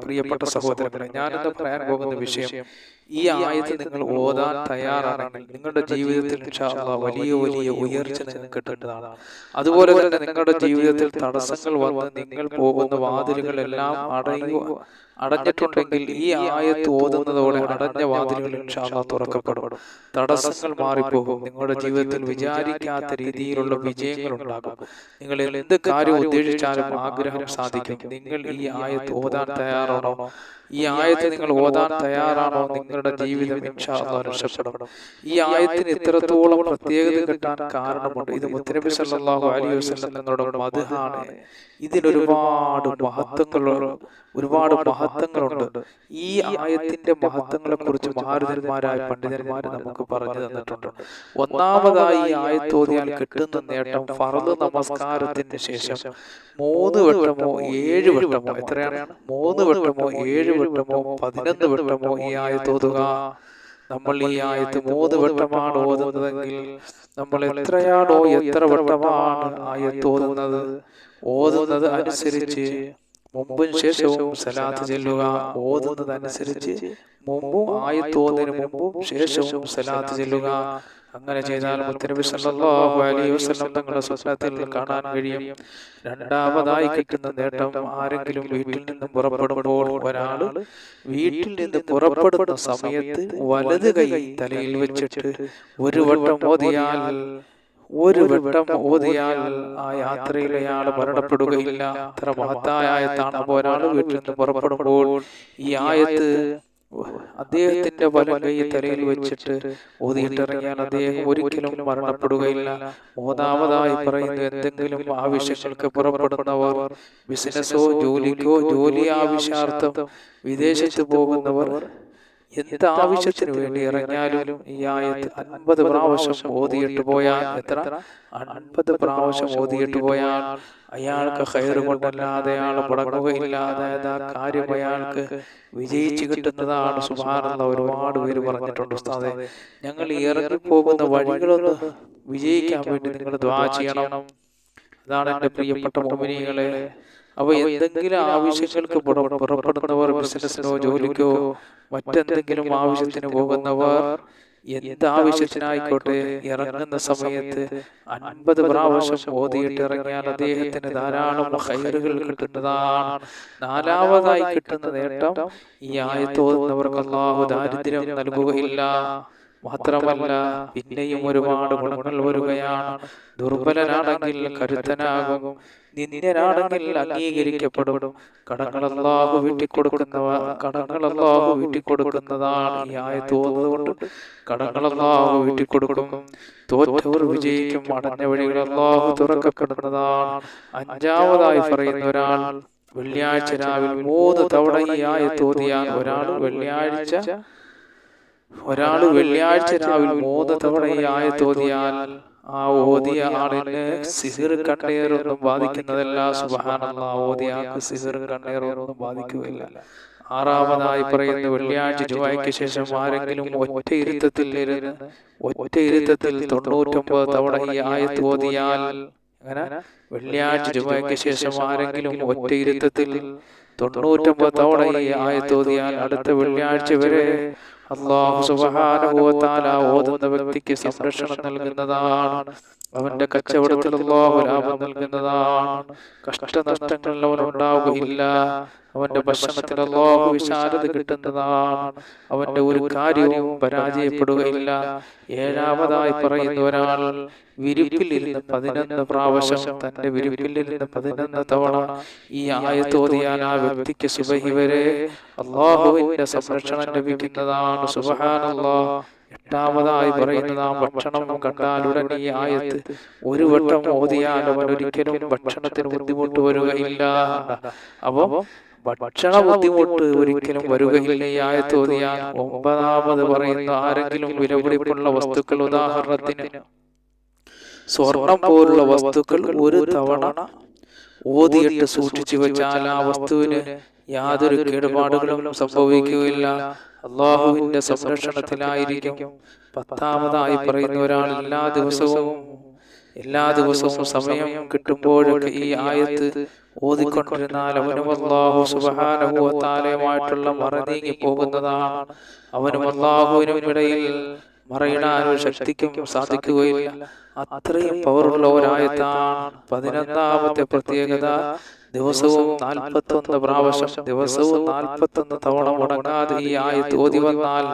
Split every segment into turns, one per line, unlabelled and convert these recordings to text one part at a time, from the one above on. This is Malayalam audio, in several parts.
പ്രിയപ്പെട്ട സഹോദരങ്ങളെ ഞാനിന്ന് പറയാൻ പോകുന്ന വിഷയം? ഈ ആയത്ത് നിങ്ങൾ ഓതാൻ തയ്യാറാണെങ്കിൽ നിങ്ങളുടെ ജീവിതത്തിൽ വലിയ വലിയ ഉയർച്ച നിങ്ങൾക്ക് കിട്ടേണ്ടതാണ് അതുപോലെ തന്നെ നിങ്ങളുടെ ജീവിതത്തിൽ തടസ്സങ്ങൾ വന്ന് നിങ്ങൾ പോകുന്ന വാതിലുകളെല്ലാം അടയുക അടഞ്ഞിട്ടുണ്ടെങ്കിൽ ഈ ആയത്ത് ഓതുന്നതോടെ അടഞ്ഞ വാതിലുകൾ ഇൻഷാ അല്ലാഹ് തുറക്കപ്പെടും. തടസ്സങ്ങൾ മാറിപ്പോകും. നിങ്ങളുടെ ജീവിതത്തിൽ വിചാരിക്കാത്ത രീതിയിലുള്ള വിജയങ്ങൾ ഉണ്ടാകും നിങ്ങൾ എന്ത് കാര്യം ഉദ്ദേശിച്ചാലും ആഗ്രഹം സാധിക്കും. നിങ്ങൾ ഈ ആയത്ത് ഓതാൻ തയ്യാറാണോ? ഈ ആയത്ത് നിങ്ങൾ ഓതാൻ തയ്യാറാണോ? നിങ്ങളുടെ ജീവിതം ഇൻഷാ അല്ലാഹ് രക്ഷപ്പെടും ഈ ആയത്തിന് ഇത്രത്തോളം പ്രത്യേകത കിട്ടാൻ കാരണമുണ്ട്. ഇത് മുത്തനബി വസല്ലം തങ്ങളുടെ മദ്ഹാണ് ഇതിൽ ഒരുപാട് മഹത്വങ്ങൾ ഒരുപാട് മഹത്വങ്ങളുണ്ട്. ഈ ആയത്തിന്റെ മഹത്വങ്ങളെ കുറിച്ച് മഹാരഥന്മാരായ പണ്ഡിതന്മാർ നമുക്ക് പറഞ്ഞു തന്നിട്ടുണ്ട്. ഒന്നാമതായി ഈ ആയത്തോതിയാൽ കിട്ടുന്ന നേട്ടം ഫറദ് നമസ്കാരത്തിന് ശേഷം മൂന്ന് വട്ടമോ ഏഴ് വട്ടമോ എത്രയാണ്? മൂന്ന് വട്ടമോ ഏഴ് വട്ടമോ പതിനൊന്ന് വട്ടമോ ഈ ആയത്ത് ഓതുക നമ്മൾ ഈ ആയത്ത് മൂന്ന് വട്ടമാണ് ഓതുന്നതെങ്കിൽ നമ്മൾ എത്രയാണോ എത്ര വട്ടമാണ് ആയത്ത് ഓതുന്നത്? ഓതുന്നത് അനുസരിച്ച് മുമ്പും ശേഷവും സലാത്ത് ചെല്ലുക. ഓതുന്നത് അനുസരിച്ച് മുമ്പും ആയത്തോന്നതിന് മുമ്പും ശേഷവും സലാത്ത് ചെല്ലുക. അങ്ങനെ ചെയ്താൽ മുത്തനബി സല്ലല്ലാഹു അലൈഹി വസല്ലം തങ്ങളുടെ സ്വപ്നത്തിൽ കാണാൻ കഴിയും. രണ്ടാമതായി കിട്ടുന്ന നേട്ടം ആരെങ്കിലും വീട്ടിൽ നിന്ന് പുറപ്പെടുമ്പോൾ ഒരാൾ വീട്ടിൽ നിന്ന് പുറപ്പെടുന്ന സമയത്ത് വലത് കൈ തലയിൽ വെച്ചിട്ട് ഒരു വട്ടം ഓതിയാൽ ഒരു വട്ടം ഓതിയാൽ ആ യാത്രയിൽ അയാൾ മരണപ്പെടുകയില്ല. അത്ര മഹത്തായ ആയത്താണ് അപ്പോൾ ഒരാൾ വീട്ടിൽ നിന്ന് പുറപ്പെടുമ്പോൾ ഈ ആയത്ത് അദ്ദേഹത്തിന്റെ വലം കൈ തലയിൽ വെച്ചിട്ട് ഓതിയിട്ടിറങ്ങിയാൽ അദ്ദേഹം ഒരിക്കലും മരണപ്പെടുകയില്ല. മൂന്നാമതായി പറയുന്നു എന്തെങ്കിലും ആവശ്യങ്ങൾക്ക് പുറപ്പെടുന്നവർ ബിസിനസ്സോ ജോലിക്കോ ജോലി ആവശ്യാർത്ഥം വിദേശത്ത് പോകുന്നവർ എന്ത് ആവശ്യത്തിന് വേണ്ടി ഇറങ്ങിയാലും ഈ ആയത്ത് അൻപത് പ്രാവശ്യം ഓതിയിട്ട് പോയാൽ എത്ര? അൻപത് പ്രാവശ്യം ഓതിയിട്ട് പോയാൽ അയാൾക്ക് ഹയറ് കൊണ്ടല്ലാതെ അയാൾ മുടങ്ങുകയില്ല അതായത് ആ കാര്യം അയാൾക്ക് വിജയിച്ചു കിട്ടുന്നതാണ് സുഹാർന്ന ഒരുപാട് പേര് പറഞ്ഞിട്ടുണ്ട് ഉസ്താദെ. ഞങ്ങൾ ഇറങ്ങി പോകുന്ന വഴികളൊന്ന് വിജയിക്കാൻ വേണ്ടി നിങ്ങൾ ദ്വാ ചെയ്യണം. അതാണ് എന്റെ പ്രിയപ്പെട്ട മോമിനികളെ അവ എന്തെങ്കിലും ആവശ്യങ്ങൾക്ക് പുറപ്പെടുന്നവർ ബിസിനസ്സിനോ ജോലിക്കോ മറ്റെന്തെങ്കിലും ആവശ്യത്തിന് പോകുന്നവർ എന്ത് ആവശ്യത്തിനായിക്കോട്ടെ ഇറങ്ങുന്ന സമയത്ത് അൻപത് പ്രാവശ്യം ഓതിയിട്ട് ഇറങ്ങിയാൽ അദ്ദേഹത്തിന് ധാരാളം ഹൈറുകൾ കിട്ടുന്നതാണ്. നാലാമതായി കിട്ടുന്ന നേട്ടം ഈ ആയത്തോതുന്നവർക്ക് അള്ളാഹു ദാരിദ്ര്യം നൽകുകയില്ല. മാത്രമല്ല പിന്നെയും ഒരുപാട് ഗുണങ്ങൾ വരികയാണ്. ദുർബലനാണെങ്കിൽ കരുത്തനാകും. നിന്ദ്യനാണെങ്കിൽ അംഗീകരിക്കപ്പെടും. കടങ്ങളല്ലാഹു വീട്ടിക്കൊടുക്കുന്നവ കടങ്ങളല്ലാഹു വീട്ടിക്കൊടുക്കുന്നതാണ് ഈ ആയത്തോന്നുകൊണ്ട് കടങ്ങളല്ലാഹു വീട്ടിക്കൊടുക്കും. തോറ്റവർ വിജയിക്കും. അടഞ്ഞ വഴികൾ അല്ലാഹു തുറക്കപ്പെടുന്നതാണ്. അഞ്ചാമതായി പറയുന്ന ഒരാൾ വെള്ളിയാഴ്ച രാവിലെ മൂന്ന് തവണ ഈ ആയ ആയത്തോതിയാൽ ഒരാൾ വെള്ളിയാഴ്ച ഒരാൾ വെള്ളിയാഴ്ച രാവിലെ മൂന്ന് തവണ ഈ ആയത്തോതിയാൽ ആ ഓതിയ ആളിന് സിഹിർ കണ്ണീറൊന്നും ബാധിക്കുന്നതല്ല. സുബഹാനല്ല ഓതിയ ആൾക്ക് സിഹിർ കണ്ണീറൊന്നും ബാധിക്കുകയില്ല. ആറാമതായി പറയുന്ന വെള്ളിയാഴ്ച ചൊവ്വായ്ക്ക് ശേഷം ആരെങ്കിലും ഒറ്റ ഇരുത്തത്തിൽ ഇരുന്ന് ഒറ്റ ഇരുത്തത്തിൽ തൊണ്ണൂറ്റൊമ്പത് തവണ ഈ ആയത്ത് ഓതിയാൽ അങ്ങനെ വെള്ളിയാഴ്ച ജുമയ്ക്ക് ശേഷം ആരെങ്കിലും ഒറ്റയിരുത്തത്തിൽ തൊണ്ണൂറ്റൊമ്പത് തവണ ഈ ആയത്തോതിയാൽ അടുത്ത വെള്ളിയാഴ്ച വരെ അള്ളാഹു സുബാനുഭവത്താൽ ആ ഓതുന്ന വ്യക്തിക്ക് സംരക്ഷണം നൽകുന്നതാണ്. അവന്റെ കച്ചവടത്തിൽ അള്ളാഹു ലാഭം നൽകുന്നതാണ്. കഷ്ടനഷ്ടങ്ങളിൽ അവൻ ഉണ്ടാവുകയില്ല അവന്റെ ഭക്ഷണത്തിൽ അള്ളാഹു വിശാലത കിട്ടുന്നതാണ്. അവന്റെ ഒരു കാര്യവും പരാജയപ്പെടുകയില്ല. ഏഴാമതായി പറയുന്ന ഒരാൾ വിരിപ്പിലിരുന്ന് പതിനൊന്ന് പ്രാവശ്യം തന്റെ വിരിപ്പിലിരുന്ന് പതിനൊന്ന് തവണ ഈ ആയത്തോതിയാൽ ആ വ്യക്തിക്ക് സുബഹി വരെ അള്ളാഹുവിന്റെ സംരക്ഷണം ലഭിക്കുന്നതാണ്. സുബഹാനല്ലാ എട്ടാമതായി പറയുന്നത് ആ ഭക്ഷണം കണ്ടാൽ ഉടനെ ഈ ആയത്ത് ഒരു വട്ടം ഓതിയാൽ അവൻ ഒരിക്കലും ഭക്ഷണത്തിന് ബുദ്ധിമുട്ട് വരികയില്ല. അപ്പൊ ഭക്ഷണ ബുദ്ധിമുട്ട് ഒരിക്കലും വരികയില്ല ഈ ആയത്ത് ഓതിയാൽ. ഒമ്പതാമത് പറയുന്ന ആരെങ്കിലും വിലപിടിപ്പുള്ള വസ്തുക്കൾ ഉദാഹരണത്തിന് സ്വർണം പോലുള്ള വസ്തുക്കൾ ഒരു തവണ ഓതിയിട്ട് സൂക്ഷിച്ചു വെച്ചാൽ ആ വസ്തുവിന് യാതൊരു കേടുപാടുകളും സംഭവിക്കുകയില്ല. അള്ളാഹുവിന്റെ സംരക്ഷണത്തിലായിരിക്കും പത്താമതായി പറയുന്ന ഒരാൾ എല്ലാ ദിവസവും എല്ലാ ദിവസവും സമയം കിട്ടുമ്പോഴൊക്കെ ഈ ആയത്ത് ഓതിക്കൊണ്ടിരുന്നാൽ അവനും അള്ളാഹു സുബാനുഭവത്താലയുമായിട്ടുള്ള മറനീങ്ങി പോകുന്നതാണ്. അവനും അള്ളാഹുവിനും ഇടയിൽ മറയിടാനോ ശക്തിക്കും സാധിക്കുകയില്ല. അത്രയും പവറുള്ള ഒരായത്താണ് പതിനൊന്നാമത്തെ പ്രത്യേകത. ദിവസവും നാൽപ്പത്തൊന്ന് പ്രാവശ്യം ദിവസവും നാൽപ്പത്തൊന്ന് തവണ മുടങ്ങാതെ ഈ ആയത്ത് ഓതി വന്നാൽ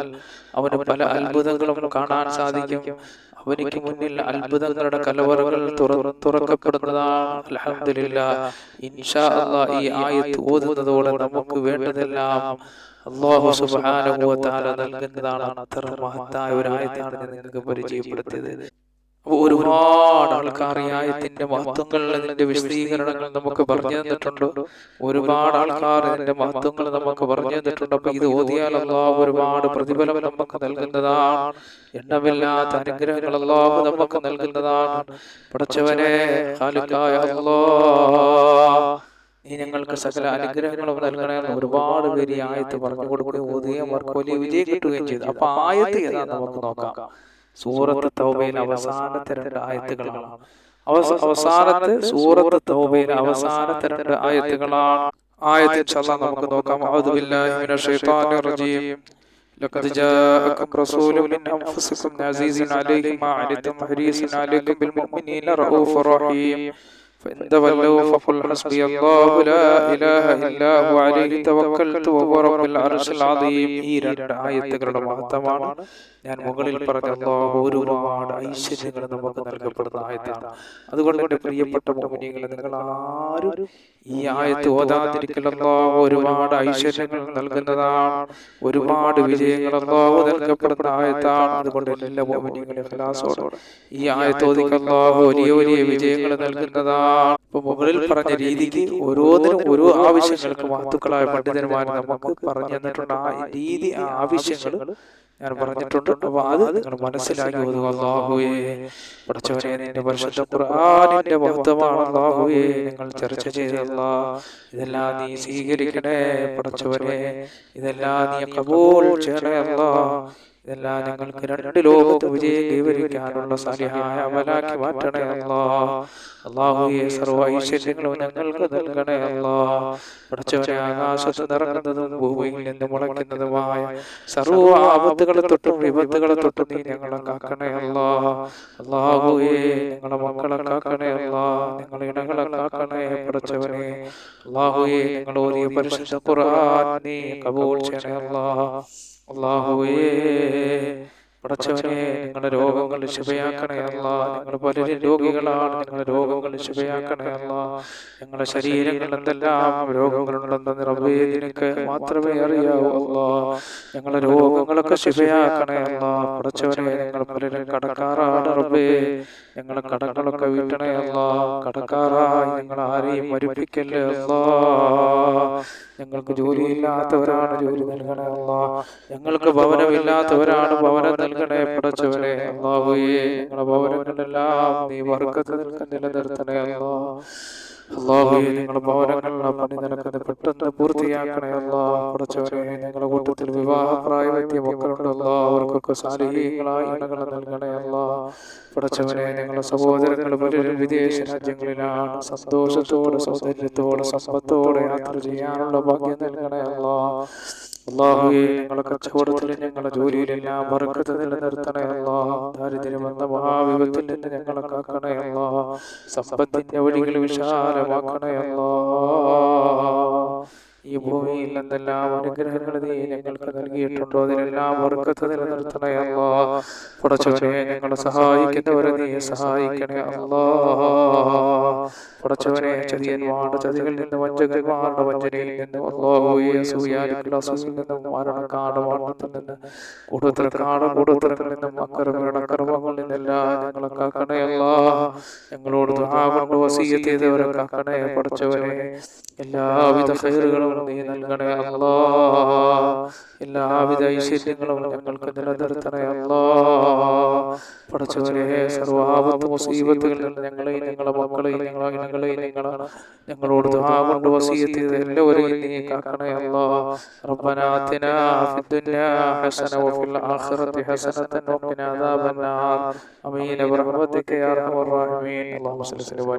അവന് പല അത്ഭുതങ്ങളും കാണാൻ സാധിക്കും. അവനിക്ക് മുന്നിൽ അത്ഭുതങ്ങളുടെ കലവറകൾ തുറക്കപ്പെടുന്നതാണ്. അലഹമില്ല ഇൻഷാ അള്ളാ ഈ ആയത്ത് ഓതുന്നതോടെ നമുക്ക് വേണ്ടതെല്ലാം അള്ളാഹു തആല നൽകുന്നതാണ് അത്ര മഹത്തായ ഒരു ആയത്താണ് നിങ്ങൾക്ക് പരിചയപ്പെടുത്തിയത്. അപ്പോൾ ഒരുപാട് ആൾക്കാർ ഈ ആയത്തിന്റെ മഹത്വങ്ങൾ അതിന്റെ വിശദീകരണങ്ങൾ നമുക്ക് പറഞ്ഞു തന്നിട്ടുണ്ട്. ഒരുപാട് ആൾക്കാർ ഇതിന്റെ മഹത്വങ്ങൾ നമുക്ക് പറഞ്ഞു തന്നിട്ടുണ്ട്. അപ്പൊ ഇത് ഓതിയാൽ അള്ളാഹു ഒരുപാട് പ്രതിഫലം നമുക്ക് നൽകുന്നതാണ്. എണ്ണമില്ലാത്ത അനുഗ്രഹങ്ങൾ അള്ളാഹു നമുക്ക് നൽകുന്നതാണ്. പഠിച്ചവനെ ഈ നീ ഞങ്ങൾക്ക് സകല അനുഗ്രഹങ്ങളും നൽകണമെന്ന് ഒരുപാട് പേര് ഈ ആയത്ത് പറഞ്ഞു കൊടുക്കുകയും ഓതുകയും അവർക്ക് വലിയ വിജയം കിട്ടുകയും ചെയ്തു. അപ്പൊ ആയത്ത് ഏതാ നമുക്ക് നോക്കാം. സൂറത്ത് തൗബയിൽ അവസാനത്തെ രണ്ട് ആയത്തുകളാണ് അവസ- അവസാനത്തെ സൂറത്ത് തൗബയിൽ അവസാനത്തെ രണ്ട് ആയത്തുകളാണ് ആയത്ത് ഇൻഷാല്ലാ നമുക്ക് നോക്കാം അഊദു ബില്ലാഹി മിനശ് ശൈത്താനിർ റജീം لقد جاءكم رسول من أنفسكم عزيز عليه ما عنتم حريص عليكم بالمؤمنين رؤوف رحيم فإن تولوا فقل حسبي الله لا إله إلا هو عليه توكلت وهو رب العرش العظيم ഈ രണ്ട് ആയത്തുകളുടെ മഹത്വമാണ് ഞാൻ മുകളിൽ പറഞ്ഞ ഒരുപാട് ഐശ്വര്യങ്ങൾ നമുക്ക് നൽകപ്പെടുന്ന ആയത്താണ് അതുകൊണ്ട് എന്റെ പ്രിയപ്പെട്ട മോഹിനികളെ നിങ്ങൾ ആരും ഈ ആയത്ത് ഓതാതിരിക്കൽ ഒരുപാട് ഐശ്വര്യങ്ങൾ നൽകുന്നതാണ്. ഒരുപാട് വിജയങ്ങൾ നൽകപ്പെടുന്ന ആയത്താണ്. അതുകൊണ്ട് എല്ലാ മോഹിനികളെ ഖലാസോടെ ഈ ആയത്ത് ഓതിക്ക് അല്ലാഹു വലിയ വലിയ വിജയങ്ങൾ നൽകുന്നതാണ്. ഇപ്പൊ മുകളിൽ പറഞ്ഞ രീതിക്ക് ഓരോന്നിനും ഓരോ ആവശ്യങ്ങൾക്ക് വാത്തുക്കളായ പണ്ഡിതന്മാർ നമുക്ക് പറഞ്ഞു തന്നിട്ടുണ്ട് ആ രീതി ആവശ്യങ്ങൾ ഞാൻ പറഞ്ഞിട്ടുണ്ട്. അപ്പൊ അത് നിങ്ങൾ മനസ്സിലാക്കി പഠിച്ചവരെ അല്ലാഹുവേ പഠിച്ചവനെ നിന്റെ പരിശുദ്ധ ഖുർആനിന്റെ മഹത്വമാണ് അല്ലാഹുവേ നിങ്ങൾ ചർച്ച ചെയ്തല്ല ഇതെല്ലാം നീ സ്വീകരിക്കണേ പഠിച്ചവരെ ഇതെല്ലാം നീ കബൂൾ ചെയ്യണേ അല്ലാ ഇതെല്ലാം ഞങ്ങൾക്ക് രണ്ട് ലോകത്ത് വിജയം കൈവരിക്കാനുള്ള സാലിഹായ അമലാക്കി മാറ്റണേ അല്ലാ. അള്ളാഹുയെ സർവ ഐശ്വര്യങ്ങളും ഞങ്ങൾക്ക് നൽകണേ അല്ലാ. പഠിച്ചവരെ ആകാശത്ത് നിറങ്ങുന്നതും ഭൂമിയിൽ നിന്ന് മുളയ്ക്കുന്നതുമായ സർവ ആപത്തുകളെ തൊട്ടും വിപത്തുകളെ തൊട്ടും നീ ഞങ്ങളെ കാക്കണേ അല്ലാ. അള്ളാഹുയെ ഞങ്ങളെ മക്കളെ കാക്കണേ അല്ലാ. ഞങ്ങളെ ഇടങ്ങളെ കാക്കണേ പഠിച്ചവനെ അള്ളാഹുയെ ഞങ്ങൾ ഓതിയ പരിശുദ്ധ ഖുർആൻ നീ കബൂൽ ചെയ്യണേ അല്ലാ. അള്ളാഹുവേ പടച്ചവനെ നിങ്ങളുടെ രോഗങ്ങൾ ശുഭയാക്കണേ അല്ല. നിങ്ങൾ പലരും രോഗികളാണ്. നിങ്ങളുടെ രോഗങ്ങൾ ശുഭയാക്കണേ അല്ല. ഞങ്ങളുടെ ശരീരങ്ങൾ രോഗങ്ങളുണ്ടെന്ന് റബ്ബേ നിനക്ക് മാത്രമേ അറിയാവൂ അല്ല. ഞങ്ങളുടെ രോഗങ്ങളൊക്കെ ശുഭയാക്കണേ അല്ല. പടച്ചവനെ ഞങ്ങൾ പലരും കടക്കാറാണ് റബ്ബേ. ഞങ്ങളെ കടങ്ങളൊക്കെ വീട്ടണേ അല്ല. കടക്കാറായി ഞങ്ങൾ ആരെയും മരിപ്പിക്കല്ലേ അല്ലാ. ഞങ്ങൾക്ക് ജോലിയില്ലാത്തവരാണ് ജോലി നൽകണേ അള്ളാ ഞങ്ങൾക്ക് ഭവനമില്ലാത്തവരാണ് ഭവനം നൽകണേ പടച്ചവനെ അള്ളാഹുയെ ഞങ്ങളുടെ ഭവനങ്ങളെല്ലാം നീ വർക്കത്ത് നിൽക്കാൻ നിലനിർത്തണേ അല്ലാ. അള്ളാഹുയെ നിങ്ങളുടെ ഭവനങ്ങളിലെ പണി നടക്കുന്നത് പെട്ടെന്ന് പൂർത്തിയാക്കണേ അള്ളാഹ്. പഠിച്ചവരെ ഞങ്ങളുടെ കൂട്ടത്തിൽ വിവാഹ പ്രായമെത്തിയ മക്കളുണ്ടല്ലോ അവർക്കൊക്കെ സാലിഹീങ്ങളായ ഇണകളെ നൽകണേ അല്ലാ പടച്ചവനെ ഞങ്ങളുടെ സഹോദരങ്ങൾ പലരും വിദേശ രാജ്യങ്ങളിലാണ് സന്തോഷത്തോടെ സൗന്ദര്യത്തോടെ സമ്പത്തോടെ യാത്ര ചെയ്യാനുള്ള ഭാഗ്യം നൽകണേ അല്ലാ അള്ളാഹുയെ ഞങ്ങളെ ജോലിയിലെല്ലാം ബർക്കത്ത് നിലനിർത്തണേ അല്ലാ ദാരിദ്ര്യം എന്ന മഹാവിപത്തിൽ നിന്ന് ഞങ്ങളെ കാക്കണേ അല്ലാ സമ്പത്തിന്റെ വഴികൾ വിശാലമാക്കണേ അല്ലാ ഈ ഭൂമിയിൽ എന്തെല്ലാം അനുഗ്രഹങ്ങൾ നീ ഞങ്ങൾക്ക് നൽകിയിട്ടുണ്ടോ? അതിനെല്ലാം ബർക്കത്ത് നിലനിർത്തണേ അല്ലാ. പുടച്ചവനെ ഞങ്ങളെ സഹായിക്കുന്നവരെ നീ സഹായിക്കണേ അല്ലാ. പുടച്ചവനെ ചതിയന്മാരുടെ ചതികളിൽ നിന്ന് വഞ്ചകന്മാരുടെ വഞ്ചനയിൽ നിന്ന് അള്ളാഹുയെ സൂയാലിക്കുള്ള അസുഖിൽ നിന്നും മരണക്കാട് മരണത്തിൽ നിന്ന് കൂടുതൽക്കാട് കൂടുതലങ്ങളിൽ നിന്നും കർമ്മങ്ങളിൽ നിന്നെല്ലാം ഞങ്ങളെ കാക്കണേ അല്ലാ. ഞങ്ങളോട് കൊണ്ട് വസീയത്ത് ചെയ്തവരെ കാക്കണേ പടച്ചവനെ. എല്ലാവിധ ഖൈറുകളും നീ നൽകണേ അല്ലാ എല്ലാവിധ ഐശ്വര്യങ്ങളും ഞങ്ങൾക്ക് നിലനിർത്തണേ അല്ലാ പടച്ചവരെ സർവാപത്ത് മുസീബത്തുകളിൽ നിന്ന് ഞങ്ങളെയും ഞങ്ങളെ മക്കളെയും ഞങ്ങളെ ഞങ്ങളെയും ഞങ്ങളെ ഞങ്ങളോട് ദുആ കൊണ്ട് വസീയത്ത് ചെയ്ത എല്ലാവരെയും നീ കാക്കണേ അല്ലാ ربنا آتنا في الدنيا حسنة وفي الآخرة حسنة وقنا عذاب النار آمين برحمتك يا أرحم الراحمين اللهم صل وسلم